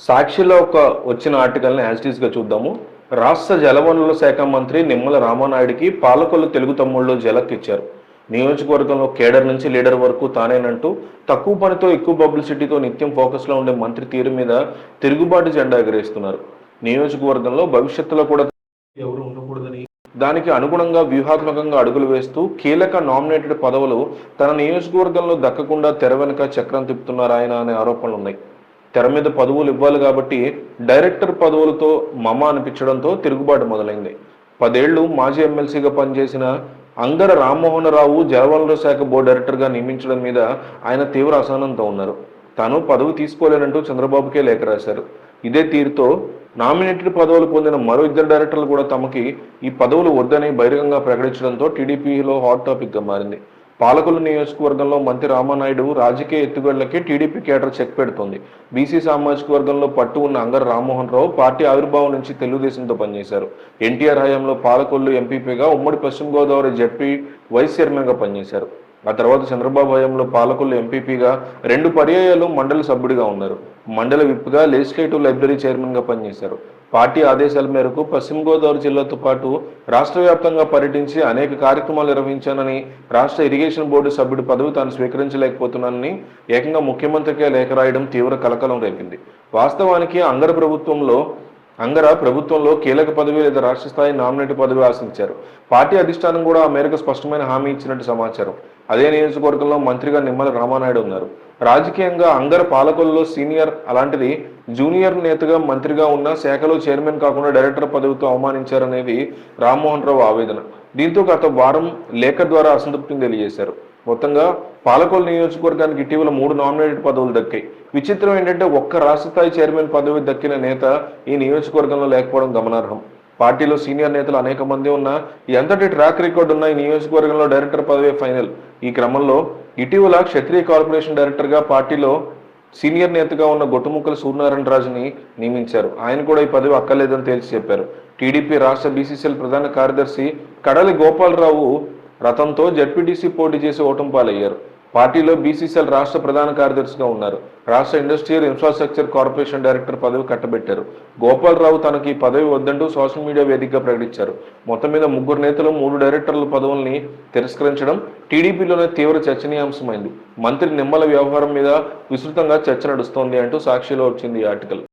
సాక్షిలో ఒక వచ్చిన ఆర్టికల్ని యాజిటీస్గా చూద్దాము. రాష్ట్ర జలవనరుల శాఖ మంత్రి నిమ్మల రామానాయుడికి పాలకొల్లు తెలుగు తమ్ముళ్ళు జలక్ ఇచ్చారు. నియోజకవర్గంలో కేడర్ నుంచి లీడర్ వరకు తానేనంటూ తక్కువ పనితో ఎక్కువ పబ్లిసిటీతో నిత్యం ఫోకస్లో ఉండే మంత్రి తీరు మీద తిరుగుబాటు జెండా ఎగరేస్తున్నారు. నియోజకవర్గంలో భవిష్యత్తులో కూడా ఎవరు ఉండకూడదని దానికి అనుగుణంగా వ్యూహాత్మకంగా అడుగులు వేస్తూ కీలక నామినేటెడ్ పదవులు తన నియోజకవర్గంలో దక్కకుండా తెర వెనుక చక్రం తిప్పుతున్నారు ఆయన అనే ఆరోపణలు ఉన్నాయి తెర మీద పదవులు ఇవ్వాలి కాబట్టి డైరెక్టర్ పదవులతో మమ అనిపించడంతో తిరుగుబాటు మొదలైంది. పదేళ్ళు మాజీ ఎమ్మెల్సీగా పనిచేసిన అంగర రామ్మోహన్ రావు జలవనరుల శాఖ బోర్డు డైరెక్టర్గా నియమించడం మీద ఆయన తీవ్ర అసహనంతో ఉన్నారు. తాను పదవి తీసుకోలేనంటూ చంద్రబాబుకే లేఖ రాశారు. ఇదే తీరుతో నామినేటెడ్ పదవులు పొందిన మరో ఇద్దరు డైరెక్టర్లు కూడా తమకి ఈ పదవులు వద్దని బహిరంగంగా ప్రకటించడంతో టీడీపీలో హాట్ టాపిక్గా మారింది. పాలకొల్లు నియోజకవర్గంలో మంత్రి రామానాయుడు రాజకీయ ఎత్తుగడలకి టీడీపీ కేటర్ చెక్ పెడుతోంది. బీసీ సామాజిక వర్గంలో పట్టు ఉన్న అంగర రామ్మోహన్ రావు పార్టీ ఆవిర్భావం నుంచి తెలుగుదేశంతో పనిచేశారు. ఎన్టీఆర్ హయాంలో పాలకొల్లు ఎంపీపీగా ఉమ్మడి పశ్చిమ గోదావరి జడ్పీ వైస్ చైర్మన్గా పనిచేశారు. ఆ తర్వాత చంద్రబాబు హయాంలో పాలకులు ఎంపీపీగా రెండు పర్యాయాలు మండలి సభ్యుడిగా ఉన్నారు. మండలి విప్గా లెజిస్లేటివ్ లైబ్రరీ చైర్మన్గా పనిచేశారు. పార్టీ ఆదేశాల మేరకు పశ్చిమ గోదావరి జిల్లాతో పాటు రాష్ట్ర వ్యాప్తంగా పర్యటించి అనేక కార్యక్రమాలు నిర్వహించానని రాష్ట్ర ఇరిగేషన్ బోర్డు సభ్యుడి పదవి తాను స్వీకరించలేకపోతున్నానని ఏకంగా ముఖ్యమంత్రికే లేఖ రాయడం తీవ్ర కలకలం రేపింది. వాస్తవానికి అంగర ప్రభుత్వంలో అంగర ప్రభుత్వంలో కీలక పదవి లేదా రాష్ట్ర స్థాయి నామినేట్ పదవి ఆశించారు. పార్టీ అధిష్టానం కూడా ఆ మేరకు స్పష్టమైన హామీ ఇచ్చినట్టు సమాచారం. అదే నియోజకవర్గంలో మంత్రిగా నిమ్మల రామానాయుడు ఉన్నారు. రాజకీయంగా అంగర పాలకుల్లో సీనియర్ అలాంటిది జూనియర్ నేతగా మంత్రిగా ఉన్న శాఖలో చైర్మన్ కాకుండా డైరెక్టర్ పదవితో అవమానించారనేది రామ్మోహన్ రావు ఆవేదన. దీంతో గత వారం లేఖ ద్వారా అసంతృప్తిని తెలియజేశారు. మొత్తంగా పాలకొల్లు నియోజకవర్గానికి ఇటీవల మూడు నామినేటెడ్ పదవులు దక్కాయి. విచిత్రం ఏంటంటే ఒక్క రాష్ట్ర స్థాయి చైర్మన్ పదవి దక్కిన నేత ఈ నియోజకవర్గంలో లేకపోవడం గమనార్హం. పార్టీలో సీనియర్ నేతలు అనేక మంది ఉన్నా ఎంతటి ట్రాక్ రికార్డు ఉన్న ఈ నియోజకవర్గంలో డైరెక్టర్ పదవి ఫైనల్. ఈ క్రమంలో ఇటీవల క్షత్రియ కార్పొరేషన్ డైరెక్టర్గా పార్టీలో సీనియర్ నేతగా ఉన్న గొట్టుముక్కల సూర్యనారాయణ రాజుని నియమించారు. ఆయన కూడా ఈ పదవి అక్కర్లేదని తేల్చి చెప్పారు. టీడీపీ రాష్ట్ర బీసీసీఎల్ ప్రధాన కార్యదర్శి కడలి గోపాలరావు రథంతో జడ్పీటీసీ పోటీ చేసి ఓటమి పాలయ్యారు. పార్టీలో బీసీసీఎల్ రాష్ట్ర ప్రధాన కార్యదర్శిగా ఉన్నారు. రాష్ట్ర ఇండస్ట్రియల్ ఇన్ఫ్రాస్ట్రక్చర్ కార్పొరేషన్ డైరెక్టర్ పదవి కట్టబెట్టారు. గోపాలరావు తనకి ఈ పదవి వద్దంటూ సోషల్ మీడియా వేదికగా ప్రకటించారు. మొత్తం మీద ముగ్గురు నేతలు మూడు డైరెక్టర్ల పదవుల్ని తిరస్కరించడం టీడీపీలోనే తీవ్ర చర్చనీయాంశమైంది. మంత్రి నిమ్మల వ్యవహారం మీద విస్తృతంగా చర్చ నడుస్తోంది అంటూ సాక్షిలో వచ్చింది ఈ ఆర్టికల్.